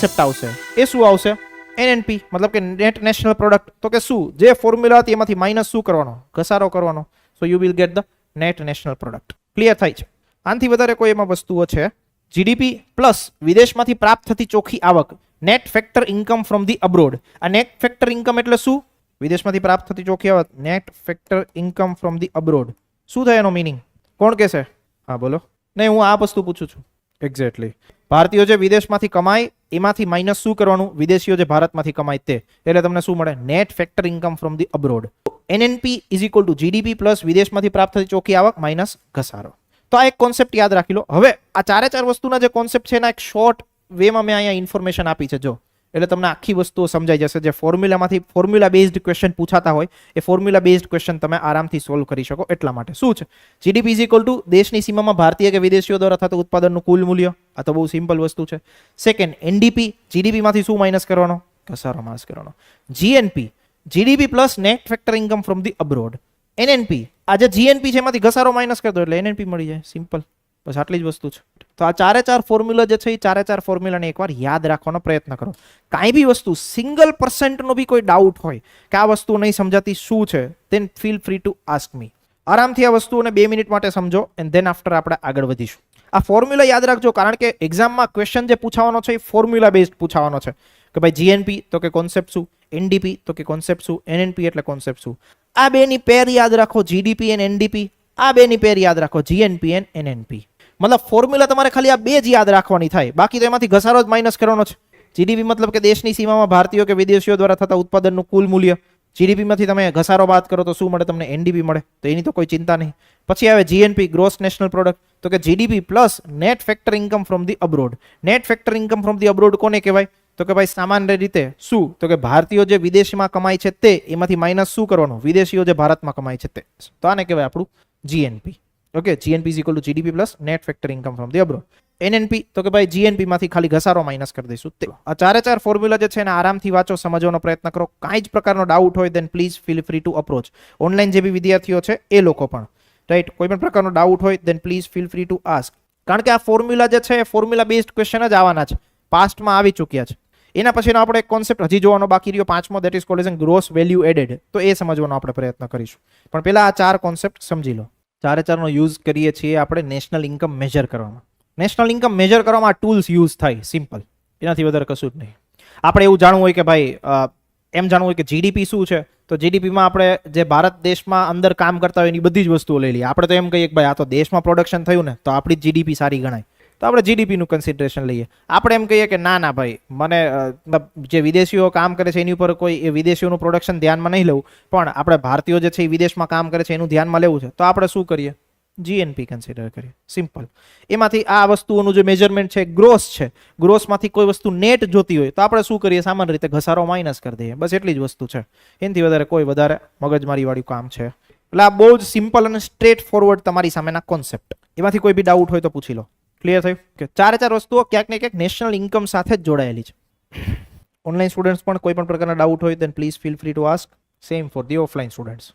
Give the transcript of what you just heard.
Concept આવશે. એ શું આવશે? એનએનપી મતલબ કે નેટ નેશનલ પ્રોડક્ટ તો કે શું? જે ફોર્મ્યુલા હતી એમાંથી માઇનસ શું કરવાનો? ઘસારો કરવાનો. So you will get the net national product clear થાય છે. આનાથી વધારે કોઈ એમાં વસ્તુઓ છે. જીડીપી પ્લસ વિદેશમાંથી પ્રાપ્ત થતી ચોખ્ખી આવક net factor income from the abroad આ નેટ ફેક્ટર ઇન્કમ એટલે શું? વિદેશમાંથી પ્રાપ્ત થતી ચોખ્ખી આવક net factor income from the abroad શું થાય એનો મિનિંગ કોણ કહેશે? હા, બોલો. નહીં, હું આ વસ્તુ પૂછું છું. એક્ઝેક્ટલી ભારતીયો જે વિદેશમાંથી કમાય, એમાંથી માઇનસ શું કરવાનું? વિદેશીઓ જે ભારતમાંથી કમાય તે. એટલે તમને શું મળે? Net factor income from the abroad NNP is equal to GDP plus વિદેશમાંથી પ્રાપ્ત થતી ચોખ્ખી આવક માઇનસ ઘસારો. તો આ એક કોન્સેપ્ટ યાદ રાખી લો. હવે, આ ચારે ચાર વસ્તુના જે કોન્સેપ્ટ છે એના એક શોર્ટ વેમાં મેં અહીંયા ઇન્ફોર્મેશન આપી છે. જો એટલે તમને આખી વસ્તુઓ સમજાઈ જશે. જે ફોર્મ્યુલામાંથી ફોર્મ્યુલા બેઝડ ક્વેશ્ચન પૂછાતા હોય, એ ફોર્મ્યુલા બેઝડ ક્વેશ્ચન તમે આરામથી સોલ્વ કરી શકો એટલા માટે. શું છે? જીડીપી ઇઝ ઇક્વલ ટુ દેશની સીમામાં ભારતીય કે વિદેશીઓ દ્વારા થતું ઉત્પાદનનું કુલ મૂલ્ય? આ તો બહુ સિમ્પલ વસ્તુ છે. સેકન્ડ એનડીપી જીડીપીમાંથી શું માઇનસ કરવાનો? ઘસારો માઇનસ કરવાનો. GNP GDP plus net factor income from the abroad NNP આ જે જીએનપી છે, એમાંથી ઘસારો માઇનસ કરી દો એટલે એનએનપી મળી જાય. સિમ્પલ બસ આટલી જ વસ્તુ છે. તો આ ચારે ચાર ફોર્મ્યુલા જે છે એ ચારે ચાર ફોર્મ્યુલાને એકવાર યાદ રાખવાનો પ્રયત્ન કરો. કાંઈ બી વસ્તુ સિંગલ પર્સન્ટનો બી કોઈ ડાઉટ હોય કે આ વસ્તુ નહીં સમજાતી શું છે then feel free to ask me આરામથી આ વસ્તુઓને બે મિનિટ માટે સમજો એન્ડ દેન આફ્ટર આપણે આગળ વધીશું. આ ફોર્મ્યુલા યાદ રાખજો કારણ કે એક્ઝામમાં ક્વેશ્ચન જે પૂછાવાનો છે એ ફોર્મ્યુલા બેઝડ પૂછાવાનો છે. કે ભાઈ જીએનપી તો કે કોન્સેપ્ટ શું એનડીપી તો કે કોન્સેપ્ટ શું એનએનપી એટલે કોન્સેપ્ટ શું. આ બેની પેર યાદ રાખો જીડીપી એન્ડ એનડીપી આ બેની પેર યાદ રાખો જીએનપી એન્ડ એનએનપી મતલબ ફોર્મ્યુલા તમારે ખાલી આ બે જ યાદ રાખવાની થાય. બાકી તો એમાંથી ઘસારો જ માઇનસ કરવાનો છે. જીડીપી મતલબ કે દેશની સીમામાં ભારતીયો કે વિદેશીઓ દ્વારા થતા ઉત્પાદનનું કુલ મૂલ્ય. જીડીપીમાંથી તમે ઘસારો બાદ કરો તો શું મળે? તમને એનડીપી મળે. તો એની તો કોઈ ચિંતા નહીં. પછી આવે જીએનપી ગ્રોસ નેશનલ પ્રોડક્ટ તો કે GDP plus net factor income from the abroad net factor income from the abroad કોને કહેવાય? તો કે ભાઈ સામાન્ય રીતે શું? તો કે ભારતીયો જે વિદેશમાં કમાય છે તે, એમાંથી માઇનસ શું કરવાનું? વિદેશીઓ જે ભારતમાં કમાય છે તે. તો આને કહેવાય આપણું GNP okay GNP is equal to GDP plus net factor income from the abroad NNP તો કે ભાઈ જીએનપી માંથી ખાલી ઘસારો માઇનસ કરી દઈશું. તે આ ચારે ચાર ફોર્મ્યુલા જે છે એને આરામથી વાંચો, સમજવાનો પ્રયત્ન કરો. કાંઈ જ પ્રકારનો ડાઉટ હોય then please feel free to approach online જે બી વિદ્યાર્થીઓ છે, એ લોકો પણ. રાઈટ કોઈ પણ પ્રકારનો ડાઉટ હોય then please feel free to ask કારણ કે આ ફોર્મ્યુલા જે છે, એ ફોર્મ્યુલા બેઝડ ક્વેશ્ચન જ આવવાના છે. પાસ્ટમાં આવી ચૂક્યા છે. એના પછીનો આપણે એક કોન્સેપ્ટ હજી જોવાનો બાકી રહ્યો, પાંચમો that is called as gross value added તો એ સમજવાનો આપણે પ્રયત્ન કરીશું. પણ પહેલા આ ચાર કોન્સેપ્ટ સમજી લો. ચારે ચારનો યુઝ કરીએ છીએ આપણે નેશનલ ઇન્કમ મેજર કરવામાં. નેશનલ ઇન્કમ મેજર કરવામાં ટૂલ્સ યુઝ થાય સિમ્પલ એનાથી વધારે કશું જ નહીં. આપણે એવું જાણવું હોય કે ભાઈ એમ જાણવું હોય કે જીડીપી શું છે? તો જીડીપીમાં આપણે જે ભારત દેશમાં અંદર કામ કરતા હોય એની બધી જ વસ્તુઓ લઈ લઈએ. આપણે તો એમ કહીએ કે ભાઈ, આ તો દેશમાં પ્રોડક્શન થયું ને, તો આપણી જીડીપી સારી ગણાય. તો આપણે જીડીપીનું કન્સિડરેશન લઈએ. આપણે એમ કહીએ કે ના ના ભાઈ, મને જે વિદેશીઓ કામ કરે છે એની ઉપર કોઈ એ વિદેશીઓનું પ્રોડક્શન ધ્યાનમાં નહીં લેવું પણ આપણે ભારતીયો જે છે એ વિદેશમાં કામ કરે છે એનું ધ્યાનમાં લેવું છે. તો આપણે શું કરીએ? જીએનપી કન્સિડર કરીએ. સિમ્પલ એમાંથી આ વસ્તુઓનું જે મેજરમેન્ટ છે ગ્રોસ છે. ગ્રોસમાંથી કોઈ વસ્તુ નેટ જોતી હોય, તો આપણે શું કરીએ? સામાન્ય રીતે ઘસારો માઇનસ કરી દઈએ. બસ એટલી જ વસ્તુ છે. એનાથી વધારે કોઈ વધારે મગજમારીવાળું કામ છે. એટલે આ બહુ જ સિમ્પલ અને સ્ટ્રેટ ફોરવર્ડ તમારી સામેના કોન્સેપ્ટ એમાંથી કોઈ બી ડાઉટ હોય તો પૂછી લો. ક્લિયર થયું? કે ચારે ચાર વસ્તુઓ ક્યાંક ને ક્યાંક નેશનલ ઇન્કમ સાથે જ જોડાયેલી છે. ઓનલાઈન સ્ટુડન્ટ્સ પણ કોઈ પણ પ્રકારના ડાઉટ હોય then please feel free to ask same for the offline students